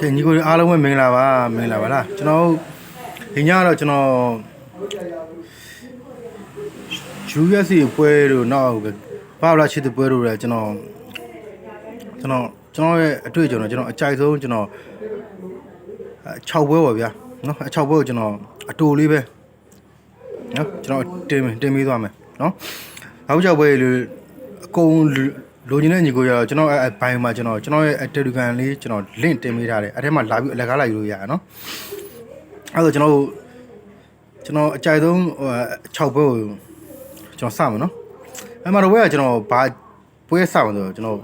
ကဲညီကိုတွေအားလုံးပဲမင်္ဂလာပါမင်္ဂလာပါလားကျွန်တော်တို့ဒီညကတော့ကျွန်တော် USC ပွဲတို့နောက်ဘာလာချစ်တဲ့ပွဲတို့လည်းကျွန်တော်ကျွန်တော်ကျွန်တော်ရဲ့အတွေ့အကြုံတော့ကျွန်တော်အကြိုက်ဆုံးကျွန်တော်6ပွဲပါဗျာနော်6ပွဲကိုကျွန်တော်အတူလေးပဲနော်ကျွန်တော်တင်တင်ပေးသွားမယ်နော်နောက်6ပွဲလို့အကုန် လိုချင်တဲ့ညီကိုရတော့ကျွန်တော်အဲဘိုင်မှာကျွန်တော်ကျွန်တော်ရဲ့ Telegram လေးကျွန်တော် link တင်ပေးထားတယ်အဲ့ထဲမှာလာပြီးအလကားလိုက်လို့ရရနော်အဲ့တော့ကျွန်တော်ကျွန်တော်အကြိုက်ဆုံး6ပွဲကိုကျွန်တော်စမယ်နော်အဲ့မှာတော့ဝဲကကျွန်တော်ဘာပွဲစမှာဆိုတော့ကျွန်တော်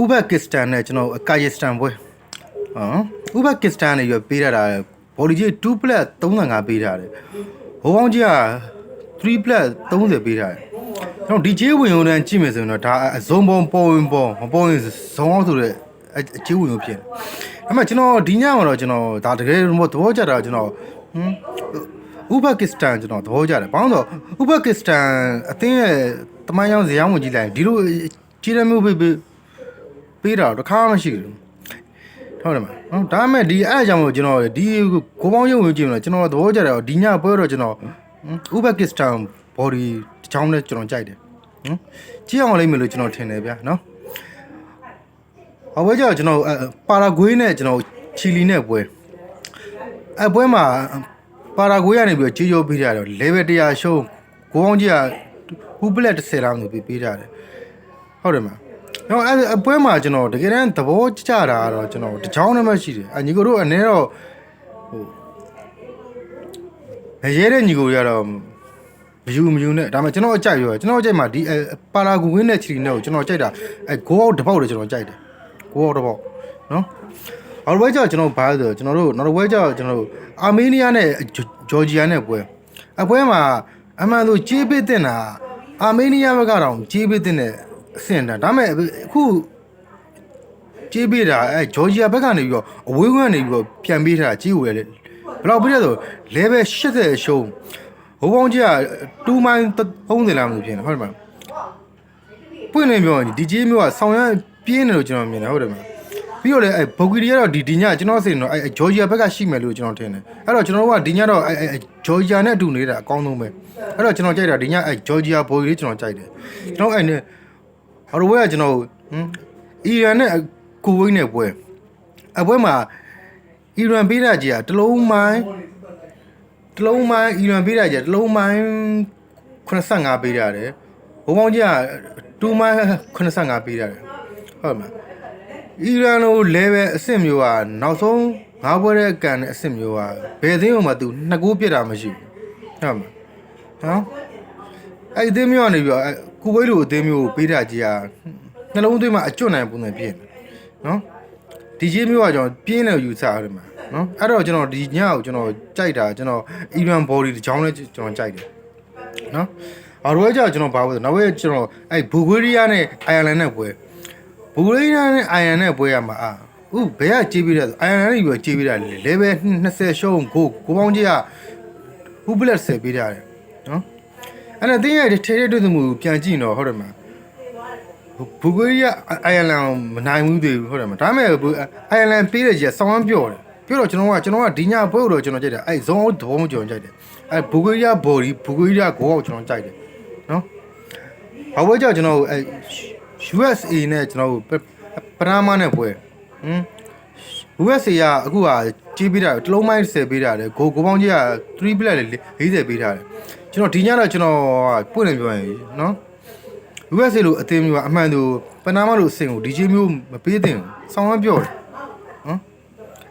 ဥဘကစ္စတန်နဲ့ကျွန်တော်ကာယစ္စတန်ပွဲဟမ်ဥဘကစ္စတန်နဲ့ရပေးရတာဘော်လီကြီး2 plus 35ပေးထားတယ်ဟိုပေါင်းကြီးက3 plus 30ပေးထားတယ် ကျွန်တော် DJ ဝင်ရုံနဲ့ကြည့်မယ်ဆိုရင်တော့ဒါအစုံပုံပေါ်ဝင်ပေါ်မပေါ်ရင်ဇုံအောင်ဆိုတဲ့အချေးဝင်ရုံဖြစ်တယ်အဲ့မှာကျွန်တော်ဒီညမှာတော့ကျွန်တော်ဒါတကယ်တော့သဘောကျတာကျွန်တော်ဟမ်ဥဘကစ္စတန်ကျွန်တော်သဘောကျတယ်ဘာလို့လဲဆိုတော့ဥဘကစ္စတန်အသင်းရဲ့တမိုင်းရောင်းဇေယောင်းဝင်ကြည့်လိုက်ဒီလိုကြီးရမျိုးပေးပေးပေးတာတော့တစ်ခါမှမရှိဘူးဟုတ်တယ်မနော်ဒါပေမဲ့ဒီအဲ့အကြောင်းကိုကျွန်တော်ဒီကိုပေါင်းရုံဝင်ကြည့်မလို့ကျွန်တော်သဘောကျတယ်ဒီညပွဲတော့ကျွန်တော်ဥဘကစ္စတန်ဘော်ဒီတချောင်းနဲ့ကျွန်တော်ကြိုက်တယ် နော်ကြည့်အောင်လိမ့်မယ်လို့ကျွန်တော်ထင်တယ်ဗျာနော်အဝဲကြောင့်ကျွန်တော်ပါရာဂွေးနဲ့ကျွန်တော်ချီလီနဲ့ပွဲအပွဲမှာပါရာဂွေးကနေပြီးကြေးကြောပေးကြတယ် level 100ရှုံးကိုပေါင်းကြီးကဟူပလက်30လောက်နေပြီးပေးကြတယ်ဟုတ်တယ်မနော်အဲ့အပွဲမှာကျွန်တော်တကယ်တမ်းသဘောကျတာကတော့ကျွန်တော်တချောင်းနဲ့မှရှိတယ်အညီကိုတို့အနေတော့ဟိုမရဲတဲ့ညီကိုတွေကတော့ မယူမယူနဲ့ဒါပေမဲ့ကျွန်တော်အကြိုက်ရောကျွန်တော်အကြိုက်မှာဒီပါရာဂူဝင်းနဲ့ချီလီနဲ့ကိုကျွန်တော်ကြိုက်တာအဲဂိုးအောက်တစ်ပေါက်တွေကျွန်တော်ကြိုက်တယ်ဂိုးအောက်တစ်ပေါက်နော်အော်ဝဲကြောင့်ကျွန်တော်ဘာလဲဆိုကျွန်တော်တို့နော်ဝဲကြောင့်ကျွန်တော်တို့အာမေးနီးယားနဲ့ဂျော်ဂျီယာနဲ့ပွဲအပွဲမှာအမှန်ဆိုကြေးပစ်တင်တာအာမေးနီးယားဘက်ကတော့ကြေးပစ်တင်တဲ့အဆင့်တာဒါပေမဲ့အခုကြေးပေးတာအဲဂျော်ဂျီယာဘက်ကနေပြီးတော့အဝေးကနေပြီးတော့ပြန်ပေးထားတာကြေးဝယ်လေဘယ်လောက်ပေးလဲဆို level 80ရှုံး ဟိုပေါင်းကြီးက2မိုင်30လားမလို့ဖြစ်နေဟုတ်တယ်မလားပွင့်နေပြောရင်ဒီကြေးမျိုးကဆောင်းရမ်းပြင်းတယ်လို့ကျွန်တော်မြင်တယ်ဟုတ်တယ်မလားပြီးတော့လေအဲဘော်ဂီရီကတော့ဒီဒီညကျွန်တော်စိတ်တော့အဲဂျော်ဂျီယာဘက်ကရှိမယ်လို့ကျွန်တော်ထင်တယ်အဲ့တော့ကျွန်တော်တို့ကဒီညတော့အဲအဲဂျော်ဂျီယာနဲ့အတူနေတာအကောင်းဆုံးပဲအဲ့တော့ကျွန်တော်ကြိုက်တာဒီညအဲဂျော်ဂျီယာဘော်ဂီရီကျွန်တော်ကြိုက်တယ်ကျွန်တော်အဲနဲ့ဟော်ဝဲကကျွန်တော်ဟမ်အီရန်နဲ့ကူဝိတ်နဲ့ပွဲအပွဲမှာအီရန်ပေးတာကြီးကတလုံးမိုင်း တလုံးမိုင်းအီရန်ပေးတာကြီးကတလုံးမိုင်း85ပေးရတယ်ဘုံပေါင်းကြီးက2မိုင်း85ပေးရတယ်ဟုတ်မှာအီရန်လို level အဆင့်မျိုးကနောက်ဆုံးငါးပွဲတဲ့ကန်တဲ့အဆင့်မျိုးကဘယ်အသင်းမှသူနှစ်ကိုးပြစ်တာမရှိဘူးဟုတ်မှာနော်အဲ့ဒီအသင်းမျိုးကနေပြီးတော့အဲ့ကူဝိတ်လိုအသင်းမျိုးကိုပေးတာကြီးကနှလုံးသွင်းမှာအကျွတ်နိုင်ပုံစံဖြစ်နေနော်ဒီကြီးမျိုးကကျွန်တော်ပြင်းတယ်ယူဆရတယ်မှာ နော်အဲ့တော့ကျွန်တော်ဒီညကိုကျွန်တော်ကြိုက်တာကျွန်တော်အီရန် body တစ်ချောင်းလေးကျွန်တော်ကြိုက်တယ်နော်အော်ရိုးကြောင့်ကျွန်တော်ဘာလို့လဲနောက်ဝဲကျွန်တော်အဲ့ဘူဂရီးယားနဲ့အိုင်ယာလန်နဲ့ပွဲဘူဂရီးယားနဲ့အိုင်ယာလန်နဲ့ပွဲရမှာအာဥဘယ်ကကြေးပြီးလဲအိုင်ယာလန်နဲ့ပြီးကြေးပြီးတာလေ level 20ရှုံးကိုကိုပေါင်းကြီးကဟူပလက်10ပေးရတယ်နော်အဲ့ဒါတင်းရဲ့ထဲထဲတွေ့မှုပြန်ကြည့်တော့ဟုတ်တယ်မှာဘူဂရီးယားအိုင်ယာလန်မနိုင်ဘူးသေးဘူးဟုတ်တယ်မှာဒါပေမဲ့အိုင်ယာလန်ပေးတဲ့ကြီးကစောင်းဝမ်းပြော့တယ် ပြောတော့ကျွန်တော်ကကျွန်တော်ကဒီညပွဲကိုတော့ကျွန်တော်ကြိုက်တယ်အဲ့ဇုံအောင်သဘောမကျွန်တော်ကြိုက်တယ်အဲ့ဘူဂရီးယားဘော်ဒီဘူဂရီးယားကိုကိုကျွန်တော်ကြိုက်တယ်နော်ဘာပွဲကြောင့်ကျွန်တော်အဲ့ USA နဲ့ကျွန်တော်ပရမနဲ့ပွဲဟမ် USA ကအခုကကြီးပေးတာတလုံးမိုင်း10ပေးတာလေကိုကိုပေါင်းကြီးက3 black လေ40ပေးထားတယ်ကျွန်တော်ဒီညတော့ကျွန်တော်ပွင့်နေပြောရင်နော် USA လို့အသေးမျိုးကအမှန်တူပနာမလို့အစင်ကို DJ မျိုးမပေးသင့်ဘူးဆောင်းဝမ်းပြောတယ်နော်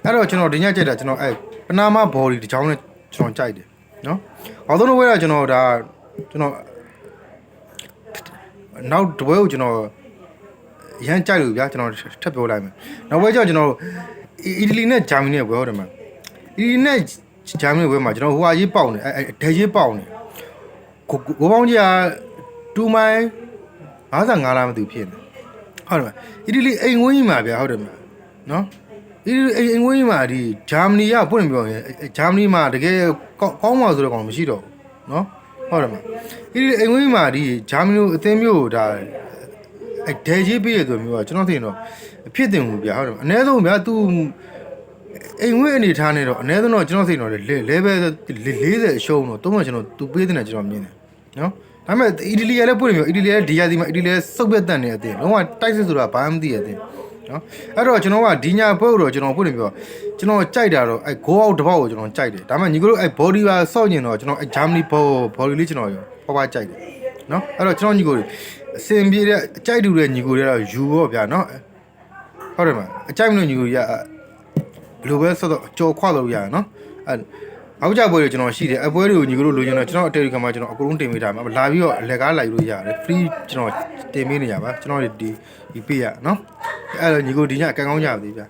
အဲ့တော့ကျွန်တော်ဒီညကြိုက်တာကျွန်တော်အဲ့ပနာမ body တစ်ချောင်းနဲ့ကျွန်တော်ကြိုက်တယ်နော်အော်တော့ဝဲကကျွန်တော်ဒါကျွန်တော်နောက်တပွဲကိုကျွန်တော်ရမ်းကြိုက်လို့ဗျာကျွန်တော်ထပ်ပြောလိုက်မယ်နောက်ပွဲကျတော့ကျွန်တော်အီတလီနဲ့ဂျာမနီနဲ့ပွဲဟုတ်တယ်မှာအီတလီနဲ့ဂျာမနီပွဲမှာကျွန်တော်ဟိုအရေးပေါက်နေအဲဒဲရေးပေါက်နေကိုကိုပေါင်းကြီးက2မိုင်55လားမသိဖြစ်နေဟုတ်တယ်မှာအီတလီအိမ်ဝင်းကြီးမှာဗျာဟုတ်တယ်မှာနော် အီတလီအိမ်ဝင်းကြီးမှာဒီဂျာမနီကပွင့်ပြောရင်ဂျာမနီမှာတကယ်ကောင်းပါဆိုတော့ကောင်မရှိတော့ဘူးနော်ဟုတ်တယ်မှာအီတလီအိမ်ဝင်းကြီးမှာဒီဂျာမနီအသင်းမျိုးဒါအဲ့ဒဲကြီးပေးရဆိုမျိုးကကျွန်တော်သိရင်တော့အဖြစ်တင်ဘူးဗျာဟုတ်တယ်အနည်းဆုံးဗျာ तू အိမ်ဝင်းအနေထားနေတော့အနည်းဆုံးတော့ကျွန်တော်သိရင်တော့ level 40အရှုံးတော့တုံးတော့ကျွန်တော် तू ပေးတဲ့နဲ့ကျွန်တော်မြင်တယ်နော်ဒါပေမဲ့အီတလီကလည်းပွင့်နေမျိုးအီတလီကဒီယာဒီမှာအီတလီကစုပ်ပြတ်တန်နေတဲ့အတင်းလုံးဝတိုက်စစ်ဆိုတာဘာမှမသိတဲ့အတင်း နော်အဲ့တော့ကျွန်တော်ကဒီညာပွဲကိုတော့ကျွန်တော်ပွင့်နေပြောကျွန်တော်ကြိုက်တာတော့အဲ့ go out တစ်ပေါက်ကိုကျွန်တော်ကြိုက်တယ်ဒါပေမဲ့ညီကတို့အဲ့ body ပါစော့ကျင်တော့ကျွန်တော်အဲ့ Germany body လေးကျွန်တော်ရောဖွားဖွားကြိုက်တယ်နော်အဲ့တော့ကျွန်တော်ညီကိုအစင်ပြေတဲ့အကြိုက်တူတဲ့ညီကိုတွေကတော့ယူတော့ဗျာနော်ဟုတ်တယ်မအကြိုက်မလို့ညီကိုရဘယ်လိုပဲဆော့တော့ကြော်ခွလို့ရရနော်အဲ့ အောက်ကြပွဲတွေကျွန်တော်ရှိတယ်အပွဲတွေကိုညီကတို့လိုချင်တော့ကျွန်တော်အတေရီကမှာကျွန်တော်အကုန်လုံးတင်ပေးထားမှာလာပြီးတော့အလက်ကားလိုက်လို့ရတယ် free ကျွန်တော်တင်ပေးနေရပါကျွန်တော်ဒီဒီပေးရနော်အဲ့တော့ညီကိုဒီညအကန်ကောင်းကြပါသေးဗျာ